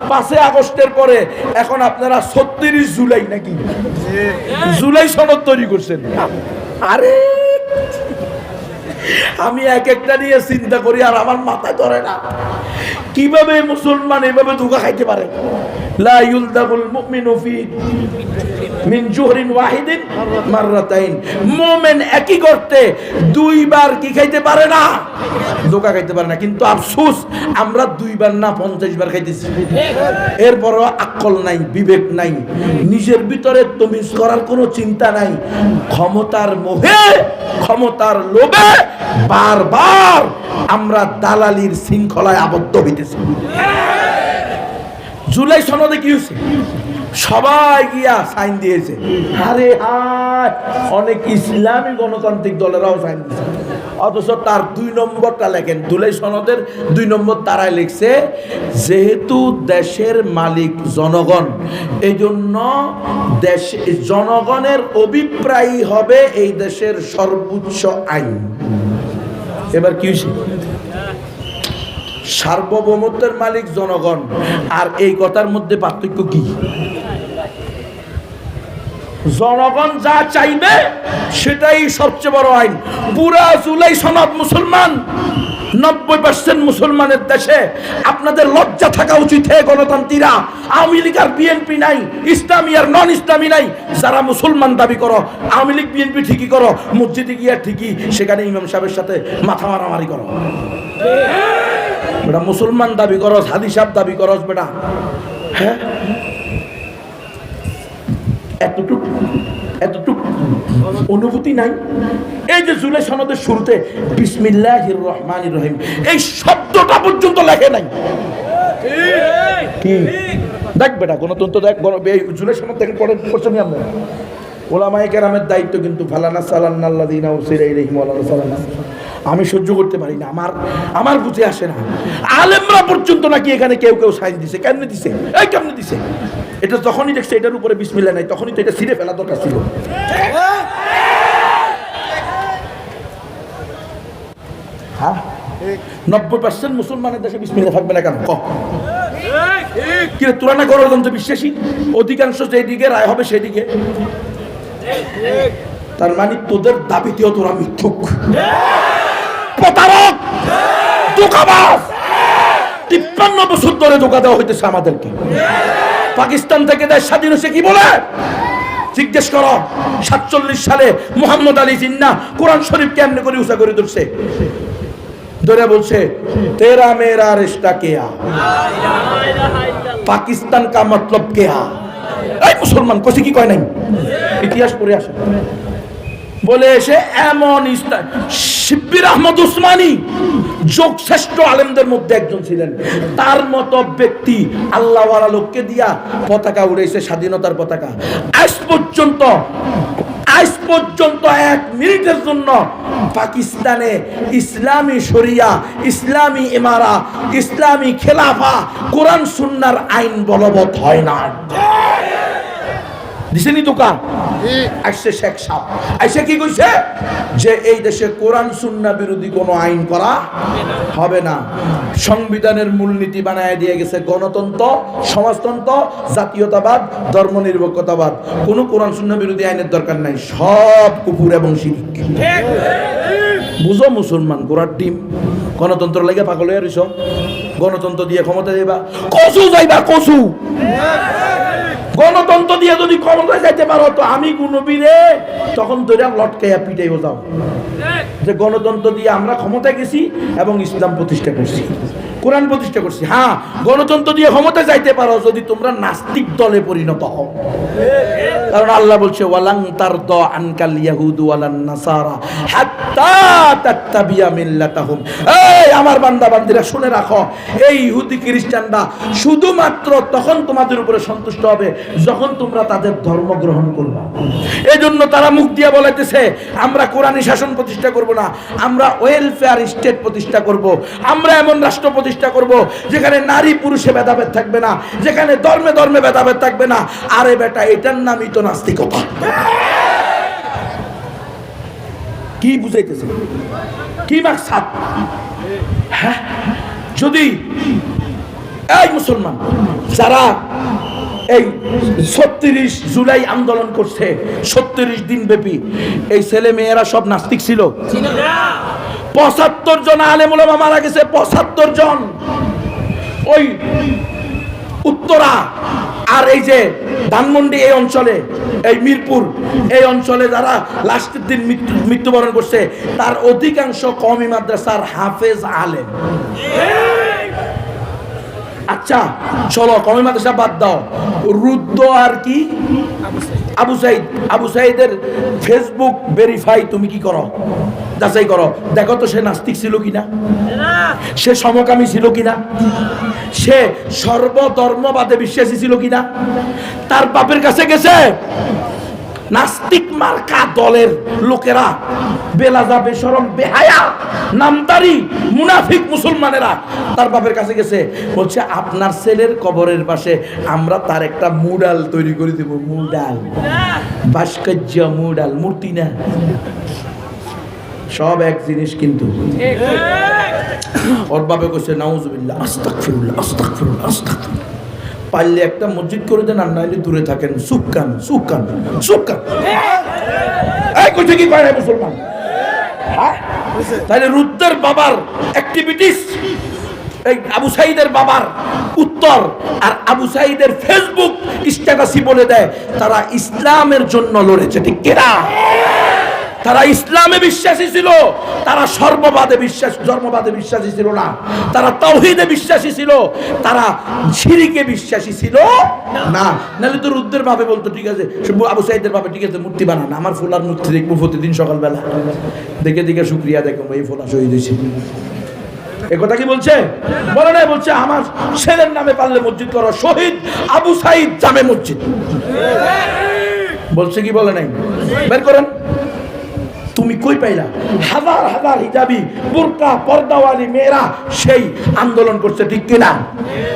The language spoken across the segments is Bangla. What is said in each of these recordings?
পাঁচে আগস্টের পরে এখন আপনারা ছত্রিশ জুলাই নাকি? জুলাই সনদ তৈরি করছেন। আরে আমি এক একটা নিয়ে চিন্তা করি আর আমার মাথায় ধরে না। কীভাবে মুসলমান এভাবে ধোকা খাইতে পারে? এরপরও আকল নাই, বিবেক নাই। নিজের ভিতরে তমিজ করার কোনো চিন্তা নাই। ক্ষমতার মোহে, ক্ষমতার লোভে বারবার আমরা দালালির শৃঙ্খলায় আবদ্ধ হইতেছি। জুলাই সনদে কি হয়েছে? সবাই গিয়া সাইন দিয়েছে। আরে হায়, অনেক ইসলামী গণতান্ত্রিক দলেরাও সাইন দিয়েছে। অথচ তার দুই নম্বরটা লেখেন, জুলাই সনদের দুই নম্বর তারাই লিখছে, যেহেতু দেশের মালিক জনগণ এই জন্য দেশ, জনগণের অভিপ্রায় হবে এই দেশের সর্বোচ্চ আইন। এবার কি হয়েছে? সার্বভৌমত্বের মালিক জনগণ, আর এই কথার মধ্যে পার্থক্য কি? জনগণ যা চাইবে, সেটাই সবচেয়ে বড় আইন। পুরা জুলাই সনদ মুসলমান। নব্বই পার্সেন্ট মুসলমানের দেশে আপনাদের লজ্জা থাকা উচিত, হে গণতান্ত্রীরা আওয়ামী লীগ আর বিএনপি নাই, ইসলামী আর নন ইসলামী নাই। যারা মুসলমান দাবি করো, আওয়ামী লীগ, বিএনপি ঠিকই করো, মসজিদে গিয়ে ঠিকই, সেখানে ইমাম সাহেবের সাথে মাথা মারামারি করো। বেটা, মুসলমান দাবি করস হাদি সাহেব দাবি করস বেটা। হ্যাঁ? এতটুক। এতটুক অনুভূতি নাই? এই যে জুলাই সনদের শুরুতে বিসমিল্লাহির রহমান রহিম, এই শব্দটা পর্যন্ত লেখে নাই। কি? দেখ বেটা, গণতন্ত্র দেখ জুলাই সনদ দেখেন পড়ে পড়ছেন আমরা ওলামায়ে কেরামের দায়িত্ব কিন্তু ফালানা সালান্না আল্লাযিনা উসিরা ইলাইহিম ওয়া আলা আমি সহ্য করতে পারি না, আমার আমার বুঝে আসে না। আলেমরা পর্যন্ত নাকি এখানে কেউ কেউ সাইন দিছে। কেমনে দিছে? এই কেমনে দিছে? এটা যখনই দেখছে এটার উপরে বিসমিল্লাহ নাই, তখনই তো এটা ছিঁড়ে ফেলা দরকার ছিল। হ্যাঁ? নব্বই পার্সেন্ট মুসলমানের দেশে বিসমিল্লাহ থাকবে না কেন? ক? কিরে, তোরা না গণতন্ত্র বিশ্বাসী? অধিকাংশ যেদিকে রায় হবে সেদিকে। তার মানে তোদের দাবিতেও তোরা মিথ্যুক। প্রতারক! ধোকাবাজ! তিপ্পান্ন বছর ধরে ধোকা দেওয়া হইতেছে আমাদেরকে। পাকিস্তান থেকে দেশ স্বাধীন হয়েছে কি বলে? জিজ্ঞেস করো, সাতচল্লিশ সালে মোহাম্মদ আলী জিন্না কোরআন শরীফ কেমনে করে উষা করে ধরছে ধরে বলছে, তেরা মেরা রেস্তা কেয়া? পাকিস্তান কা মতলব কেয়া? এই মুসলমান কষি কি কয় নাই? ইতিহাস পড়ে আসে। বলে এসে, এমন শিব্বির আহমদ উসমানী, যোগ শ্রেষ্ঠ আলেমদের মধ্যে একজন ছিলেন। তার মতো ব্যক্তি আল্লাহওয়ালা লোককে দিয়া পতাকা উড়েছে স্বাধীনতার পতাকা। আজ পর্যন্ত আজ পর্যন্ত এক মিনিটের জন্য পাকিস্তানে ইসলামী শরিয়া, ইসলামী ইমারা, ইসলামী খেলাফা, কোরআন, সুন্নার আইন বলবৎ হয় না। দিছেনি দোকান? আসছে শেখ সাহ আইসে কি কইছে? যে এই দেশে কোরআন সুন্না বিরোধী কোনো আইন করা হবে না। সংবিধানের মূলনীতি বানায় দিয়ে গেছে গণতন্ত্র সমাজতন্ত্র জাতীয়তাবাদ ধর্মনিরপেক্ষতাবাদ। কোনো কোরআন সুন্না বিরোধী আইনের দরকার নাই। সব কুকুর এবং শিরিক। বুঝো মুসলমান, গোড়ার টিম গণতন্ত্র লাগে পাগল হয়ে গণতন্ত্র দিয়ে ক্ষমতা যাইবা। কচু যাইবা, কচু। গণতন্ত্র দিয়ে যদি ক্ষমতায় যাইতে পারো, তো আমি গুণবীরে তখন ধরে লটকাইয়া পিটাইও যাও। যে গণতন্ত্র দিয়ে আমরা ক্ষমতায় গেছি এবং ইসলাম প্রতিষ্ঠা করছি। কোরআন প্রতিষ্ঠা করছি। হ্যাঁ গণতন্ত্র দিয়ে ক্ষমতা যাইতে পারো যদি তোমরা নাস্তিক দলে পরিণত হও। কারণ আল্লাহ বলছে, ওয়ালাং তার দ আনকাল ইয়াহুদু নাসারা হাত্তা এই আমার বান্দা, বান্দিরা, শুনে রাখো, এই ইহুদি খ্রিস্টানরা শুধুমাত্র তখন তোমাদের উপরে সন্তুষ্ট হবে যখন তোমরা তাদের ধর্ম গ্রহণ করবা। জন্য তারা মুখ দিয়ে বলাইতেছে, আমরা কোরআনী শাসন প্রতিষ্ঠা করব না, আমরা ওয়েলফেয়ার স্টেট প্রতিষ্ঠা করব। আমরা এমন রাষ্ট্র প্রতিষ্ঠা করব। যেখানে নারী পুরুষে ভেদাভেদ থাকবে না, যেখানে ধর্মে ধর্মে ভেদাভেদ থাকবে না। আরে বেটা, এটার নামই তো নাস্তিকতা। কি বুঝাইতেছে? কি মাকসাদ? হ্যাঁ? যদি এই মুসলমান যারা এই ছত্রিশ জুলাই আন্দোলন করছে, ছত্রিশ দিন ব্যাপী এই ছেলে মেয়েরা সব নাস্তিক ছিল? পঁচাত্তর জন আলেমুলামা মারা গেছে, পঁচাত্তর জন। ওই উত্তরা আর এই যে ধানমন্ডি এই অঞ্চলে, এই মিরপুর এই অঞ্চলে যারা লাস্টের দিন মৃত্যু- মৃত্যুবরণ করছে, তার অধিকাংশ কমি মাদ্রাসার হাফেজ আলেম। আচ্ছা চলো কমি মাদ্রাসা বাদ দাও। রুদ্র আর কি? আবু সাইদ, আবু সাইদের ফেসবুক ভেরিফাই তুমি কি করো? যাচাই করো। দেখো তো সে নাস্তিক ছিল কিনা? সে সমকামী ছিল কিনা? সে সর্বধর্মবাদে বিশ্বাসী ছিল কিনা? তার বাপের কাছে গেছে? নাস্তিক মার্কা দলের লোকেরা বেলা বেলাজা বেসরম বেহায়া নামদারি মুনাফিক মুসলমানেরা তার বাপের কাছে গেছে বলছে আপনার ছেলের কবরের পাশে আমরা তার একটা মুডাল তৈরি করে দেব মুডাল। ভাস্কর্য মুডাল মূর্তি না। সব এক জিনিস কিন্তু। ওর বাবা কইছে নাউজুবিল্লাহ আস্তাগফিরুল্লাহ আস্তাগফিরুল্লাহ আস্তাগফিরুল্লাহ। পারলে একটা মসজিদ করে দেন, আর নাইলে দূরে থাকেন। সুকান সুকান সুকান কি করে মুসলমান? হ্যাঁ? তাহলে রুদ্রের বাবার অ্যাক্টিভিটিস এই আবু সাইদের বাবার উত্তর, আর আবু সাইদের ফেসবুক স্ট্যাটাসই বলে দেয়, তারা ইসলামের জন্য লড়েছে। ঠিক কিনা? তারা ইসলামে বিশ্বাসী ছিল, তারা সর্ববাদে বিশ্বাস, ধর্মবাদে বিশ্বাসী ছিল না। তারা তৌহিদে বিশ্বাসী ছিল, তারা ঝিরিকে বিশ্বাসী ছিল না। নাহলে তো রুদ্রের ভাবে বলতো, ঠিক আছে সে আবু সাইদের ভাবে ঠিক আছে, মূর্তি বানান, আমার ফুলার মূর্তি দেখব প্রতিদিন সকালবেলা। দেখে দেখে শুক্রিয়া দেখো এই ফোলা শহীদ হয়েছে। এ কথা কি বলছে? বলে নাই, বলছে, আমার ছেলের নামে পারলে মসজিদ করো, শহীদ আবু সাইদ জামে মসজিদ। বলছে কি বলে নাই? বের করেন। তুমি কই পাইলা? হাজার হাজার হিজাবি বোরকা পর্দাওয়ালি মেয়েরা সেই আন্দোলন করছে ঠিক কিনা?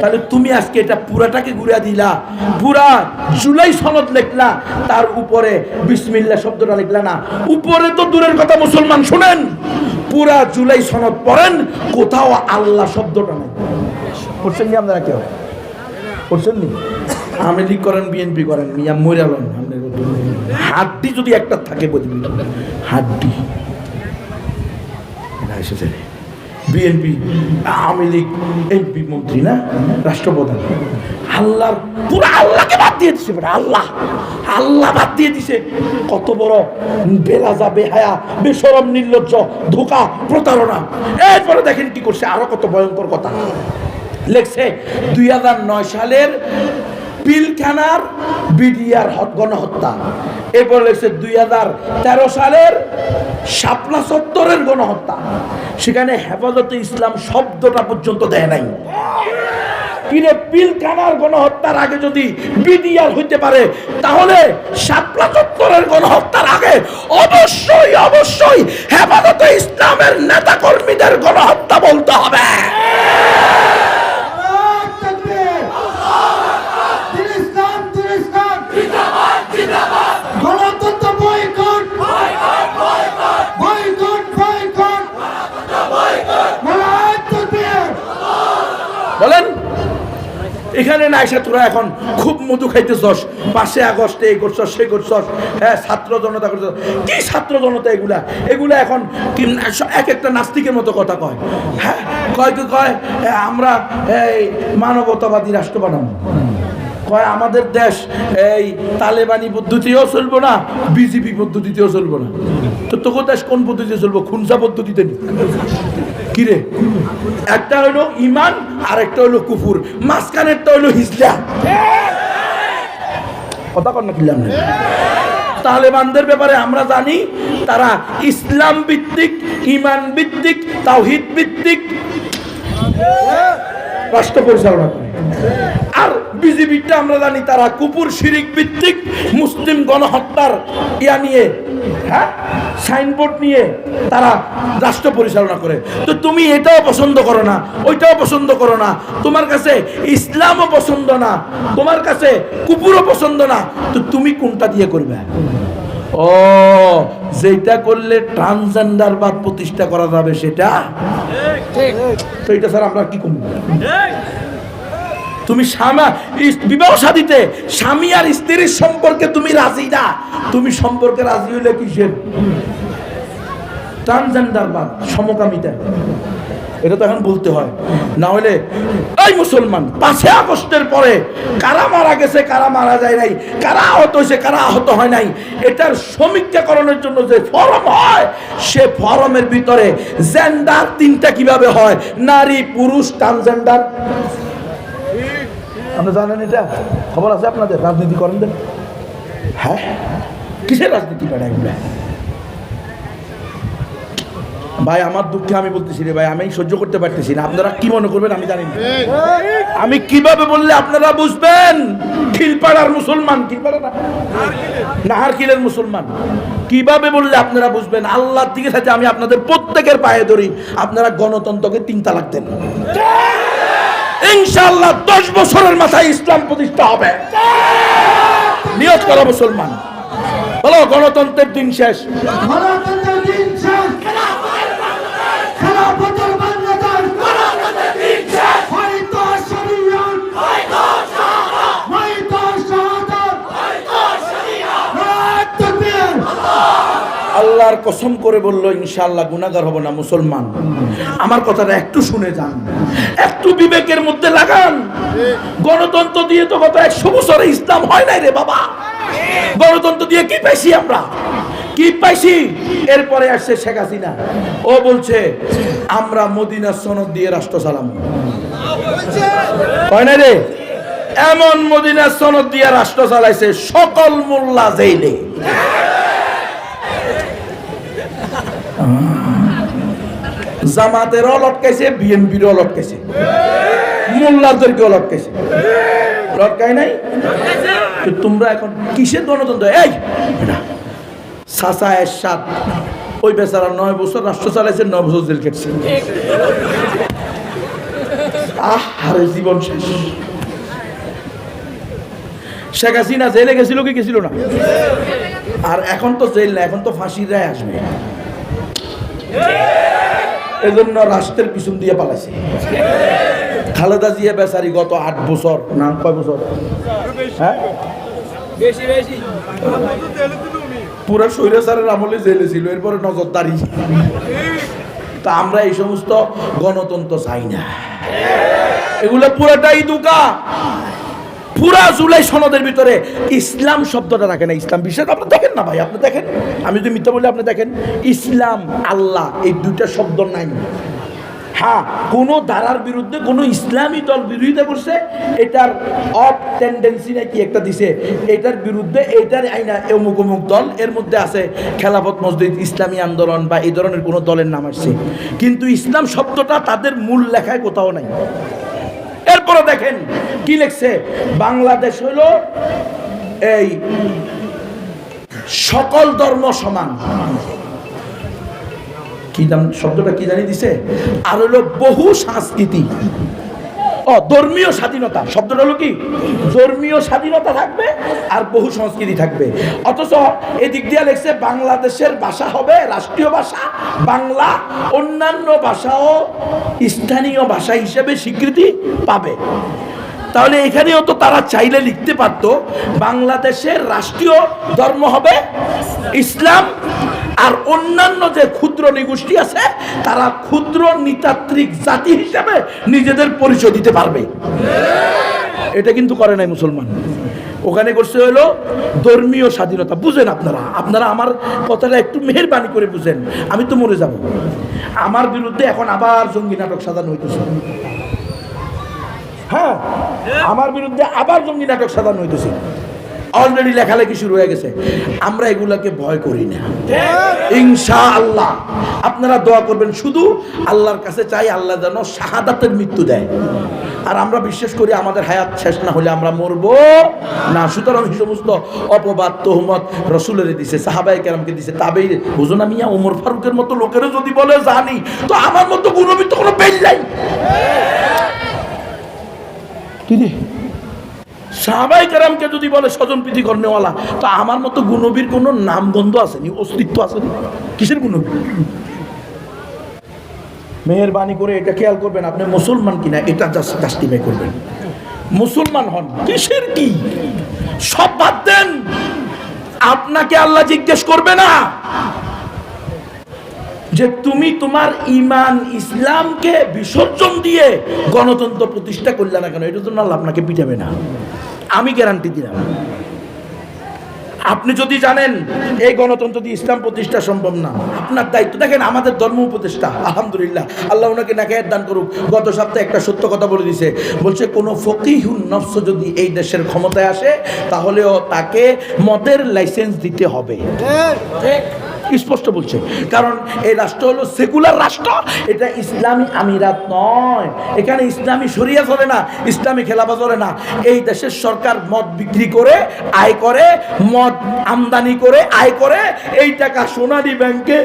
তাহলে তুমি আজকে এটা পুরাটাকে ঘুরে দিলা। পুরা জুলাই সনদ লিখলা তার উপরে বিসমিল্লা শব্দটা লিখলা না। উপরে তো দূরের কথা মুসলমান শুনেন। পুরা জুলাই সনদ পড়েন কোথাও আল্লাহ শব্দটা নেই। পড়ছেন কি আপনারা কেউ? পড়ছেন নি? লীগ করেন বিএনপি করেন মিয়া মরালেন হাড্ডি যদি একটা থাকে বুঝবি হাড্ডি। বিএনপি, আওয়ামী লীগ, এমপি মন্ত্রী না? রাষ্ট্রপ্রধান। আল্লাহর পুরো আল্লাহকে বাদ দিয়ে দিছে আল্লাহ। আল্লাহ বাদ দিয়ে দিছে। কত বড় বেলাজা, বেহায়া, বেসরম, নির্লজ্জ, ধোকা, প্রতারণা। এরপরে দেখেন কি করছে, আরও কত ভয়ঙ্কর কথা। লেখছে, দুই হাজার নয় সালের পিলখানার বিডিআর হত গণহত্যা। এরপর লেখছে দুই তেরো সালের শাপলা সত্তরের গণহত্যা। সেখানে হেফাজতে ইসলাম শব্দটা পর্যন্ত দেয় নাই। পিলখানার গণহত্যার আগে যদি বিডিআর হইতে পারে, তাহলে শাপলা চত্বরের গণহত্যার আগে অবশ্যই অবশ্যই হেফাজতে ইসলামের নেতা কর্মীদের গণহত্যা বলতে হবে আল্লাহু তাকবীর দিন ইসলাম দিন ইসলাম গণতন্ত্র বয়কট বয়কট বয়কট আল্লাহু তাকবীর বলেন এখানে না এসে তোরা এখন খুব মধু খাইতেছস। পাশে আগস্টে এই করছস সে করছস হ্যাঁ ছাত্র জনতা করছস কি ছাত্র জনতা এগুলা? এগুলা এখন এক একটা নাস্তিকের মতো কথা কয়। হ্যাঁ কয় কয়? আমরা এই মানবতাবাদী রাষ্ট্র বানাবো। কয় আমাদের দেশ, এই তালেবানি পদ্ধতিও চলবো না, বিজেপি পদ্ধতিতেও চলবো না। তো তোকে দেশ কোন পদ্ধতিতে চলবো? খুনসা পদ্ধতিতে কিরে? একটা হলো ইমান আর একটা হলো কুফুর। মাঝখানেরটা হলো হিজলা। কথা কিলাম না। তালেবানদের ব্যাপারে আমরা জানি, তারা ইসলাম ভিত্তিক, ইমান ভিত্তিক, তাওহিদ ভিত্তিক। রাষ্ট্র পরিচালনা করে। আর বিজেপিটা আমরা জানি তারা কুপুর শিরিক ভিত্তিক মুসলিম গণহত্যার ইয়া নিয়ে হ্যাঁ? সাইনবোর্ড নিয়ে তারা রাষ্ট্র পরিচালনা করে। তো তুমি এটাও পছন্দ করো না ওইটাও পছন্দ করো না তোমার কাছে ইসলামও পছন্দ না তোমার কাছে কুপুরও পছন্দ না তো তুমি কোনটা দিয়ে করবে? ও যেটা করলে ট্রান্সজেন্ডারবাদ প্রতিষ্ঠা করা যাবে সেটা? তো এটা স্যার আমরা কি করব? তুমি স্বামা বিবাহ সাদিতে স্বামী আর স্ত্রীর সম্পর্কে তুমি রাজি না। তুমি সম্পর্কে রাজি হইলে কিসের? ট্রান্সজেন্ডারবাদ সমকামিতা। এটা তো এখন বলতে হয়। না হলে এই মুসলমান পাঁচে আগস্টের পরে কারা মারা গেছে, কারা মারা যায় নাই, কারা আহত হয়েছে, কারা আহত হয় নাই, এটার সমীক্ষাকরণের জন্য যে ফরম হয়, সে ফরমের ভিতরে জেন্ডার তিনটা কীভাবে হয়? নারী, পুরুষ ট্রান্সজেন্ডার আপনি জানেন এটা খবর আছে আপনাদের? রাজনীতি করেন দেন। হ্যাঁ। কিসের রাজনীতি করে এগুলা? ভাই, আমার দুঃখে আমি বলতেছি রে ভাই আমি সহ্য করতে পারতেছি না। আপনারা কি মনে করবেন আমি জানি না। আমি কীভাবে বললে আপনারা বুঝবেন? খিলপাড়ার মুসলমান, খিলপাড়া নাহারকিলের মুসলমান। কীভাবে বললে আপনারা বুঝবেন? আল্লাহর দিকে সাথে আমি আপনাদের প্রত্যেকের পায়ে ধরি। আপনারা গণতন্ত্রকে তিন তালাক দেন। ইনশাআল্লাহ দশ বছরের মাথায় ইসলাম প্রতিষ্ঠা হবে। নিয়োগ করা মুসলমান। বলো গণতন্ত্রের দিন শেষ। আল্লাহর কসম করে বলল, ইনশাআল্লাহ গুনাহগার হব না, মুসলমান। আমার কথাটা একটু শুনে যান, একটু বিবেকের মধ্যে লাগান। গণতন্ত্র দিয়ে তো গত একশো বছরে ইসলাম হয় নাই রে বাবা। গণতন্ত্র দিয়ে কি পাইছি আমরা? কি পাইছি? এরপরে আসছে শেখ হাসিনা। ও বলছে, আমরা মদিনার সনদ দিয়ে রাষ্ট্র চালাম। হয় না রে? এমন মদিনার সনদ দিয়ে রাষ্ট্র চালাইছে সকল মোল্লা জেলে জামাতেরও লটকাইছে বিএনপিরও লটকাইছে। মোল্লাদেরকেও লটকাইছে। লটকাই নাই? তোমরা এখন কিসের গণতন্ত্র? এই সাসা এরশাদ। ওই বেচারা নয় বছর রাষ্ট্র চালাইছে, নয় বছর জেল কেটেছে আহ, আরে জীবন শেষ। শেখ হাসিনা জেলে গেছিল কি গেছিল না? আর এখন তো জেল না এখন তো ফাঁসির রায় আসবে। এজন্য রাষ্ট্রের পিছন দিয়ে পালাইছে। খালেদা জিয়া বেচারি গত আট বছর না কয় বছর? হ্যাঁ? পুরা স্বৈরাচারের আমলে জেলে ছিল এরপরে নজরদারি। তা আমরা এই সমস্ত গণতন্ত্র চাই না। এগুলো পুরাটাই দুকা। পুরা জুলাই সনদের ভিতরে ইসলাম শব্দটা রাখে না ইসলাম বিষয় আপনি দেখেন না ভাই, আপনি দেখেন, আমি যদি মিথ্যা বলি, আপনি দেখেন, ইসলাম, আল্লাহ, এই দুইটা শব্দ নাই। হ্যাঁ কোনো ধারার বিরুদ্ধে, কোনো ইসলামী দল বিরোধিতা করছে, এটার অফ টেন্ডেন্সি নাকি একটা দিছে। এটার বিরুদ্ধে, এটার আইনা অমুক অমুক দল, এর মধ্যে আছে খেলাফত মসজিদ, ইসলামী আন্দোলন বা এই ধরনের কোনো দলের নাম আসছে। কিন্তু ইসলাম শব্দটা তাদের মূল লেখায় কোথাও নাই। এরপরে দেখেন, কি লিখছে? বাংলাদেশ হলো এই সকল ধর্ম সমান। কি নাম শব্দটা কি জানি দিছে? আর হলো বহু সংস্কৃতি। ও, ধর্মীয় স্বাধীনতা। শব্দটা হলো কি? ধর্মীয় স্বাধীনতা থাকবে আর বহু সংস্কৃতি থাকবে। অথচ এদিক দিয়ে লেখছে, বাংলাদেশের ভাষা হবে রাষ্ট্রীয় ভাষা, বাংলা অন্যান্য ভাষাও স্থানীয় ভাষা হিসেবে স্বীকৃতি পাবে। তাহলে এখানেও তো তারা চাইলে লিখতে পারত, বাংলাদেশের রাষ্ট্রীয় ধর্ম হবে ইসলাম, আর অন্যান্য যে ক্ষুদ্র নিগোষ্ঠী আছে, তারা ক্ষুদ্র নৃতাত্ত্বিক জাতি হিসেবে নিজেদের পরিচয় দিতে পারবে। এটা কিন্তু করে নাই মুসলমান। ওখানে করছে হলো ধর্মীয় স্বাধীনতা। বুঝেন আপনারা আপনারা আমার কথাটা একটু মেহরবানি করে বুঝেন, আমি তো মরে যাব। আমার বিরুদ্ধে এখন আবার জঙ্গি নাটক সাজানো হইতেছে। হ্যাঁ আমার বিরুদ্ধে আবার জঙ্গি নাটক সাজানো হইতেছে। অলরেডি লেখালেখি শুরু হয়ে গেছে। আমরা এগুলাকে ভয় করি না। ইনশা আল্লাহ আপনারা দোয়া করবেন, শুধু আল্লাহর কাছে চাই আল্লাহ যেন শাহাদাতের মৃত্যু দেয়। আর আমরা বিশ্বাস করি আমাদের হায়াত শেষ না হলে আমরা মরবো না। সুতরাং সমস্ত অপবাদ, তোহমত রসুলের দিছে সাহাবাই কেরামকে দিছে। তাবেই হুজুনা মিয়া ওমর ফারুকের মতো লোকেরা যদি বলে জানি, তো আমার মতো গুণবিত কোনো বেল নাই। কি সাহাবাই কারামকে যদি বলে স্বজন প্রীতি কর্নেওয়ালা তো আমার মতো গুণবীর কোনো নামগন্ধ আসেনি, অস্তিত্ব আসেনি। কিসের গুণবীর? মেহরবানি করে এটা খেয়াল করবেন, আপনি মুসলমান কিনা, এটা জাস্টিফাই করবেন। মুসলমান হন, কিসের কি? সব বাদ দেন। আপনাকে আল্লাহ জিজ্ঞেস করবে না। যে তুমি তোমার ইমান ইসলামকে বিসর্জন দিয়ে গণতন্ত্র প্রতিষ্ঠা করলে না কেন এটার জন্য আল্লাহ আপনাকে পিটাবে না। আমি গ্যারান্টি দিলাম। আপনি যদি জানেন এই গণতন্ত্র দিয়ে ইসলাম প্রতিষ্ঠা সম্ভব না আপনার দায়িত্ব দেখেন আমাদের ধর্ম উপদেষ্টা আলহামদুলিল্লাহ আল্লাহ ওনাকে নাকায়াত দান করুক। গত সপ্তাহে একটা সত্য কথা বলে দিছে বলছে কোনো ফকিহুন নফস যদি এই দেশের ক্ষমতায় আসে তাহলেও তাকে মদের লাইসেন্স দিতে হবে। স্পষ্ট বলছে। কারণ এই রাষ্ট্র হলো সেকুলার রাষ্ট্র, এটা ইসলামী আমিরাত নয়। এখানে ইসলামী শরিয়া চলে না, ইসলামী খেলাফা চলে না। এই দেশের সরকার মদ বিক্রি করে, আয় করে, মদ আমদানি করে, আয় করে, এই টাকা সোনালী ব্যাংকে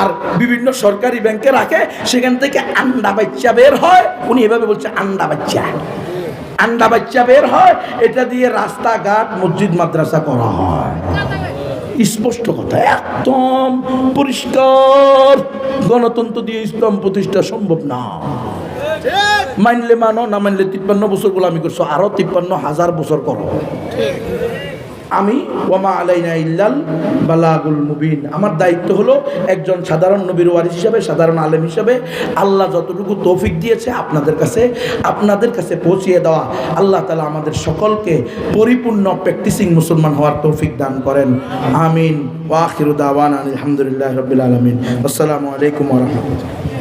আর বিভিন্ন সরকারি ব্যাংকে রাখে, সেখান থেকে আন্ডা বাচ্চা বের হয়। উনি এভাবে বলছে, আন্ডা বাচ্চা। আন্ডা বাচ্চা বের হয়, এটা দিয়ে রাস্তাঘাট, মসজিদ, মাদ্রাসা করা হয়। স্পষ্ট কথা একদম পরিষ্কার। গণতন্ত্র দিয়ে ইসলাম প্রতিষ্ঠা সম্ভব না। মানলে মানো, না মানলে তিপ্পান্ন বছর গোলামি করছ, আরও তিপ্পান্ন হাজার বছর করো। আমি ওমা আলাইনা ইল্লাল বালাগুল মুবিন। আমার দায়িত্ব হলো একজন সাধারণ নবীর ওয়ারিস হিসাবে, সাধারণ আলেম হিসাবে আল্লাহ যতটুকু তৌফিক দিয়েছে আপনাদের কাছে আপনাদের কাছে পৌঁছিয়ে দেওয়া। আল্লাহ তালা আমাদের সকলকে পরিপূর্ণ প্র্যাকটিসিং মুসলমান হওয়ার তৌফিক দান করেন। আমিন। ওয়াখির দাওয়ান আলহামদুলিল্লাহ রবিল আলমিন। আসসালামু আলাইকুম রহমতুল্লাহ।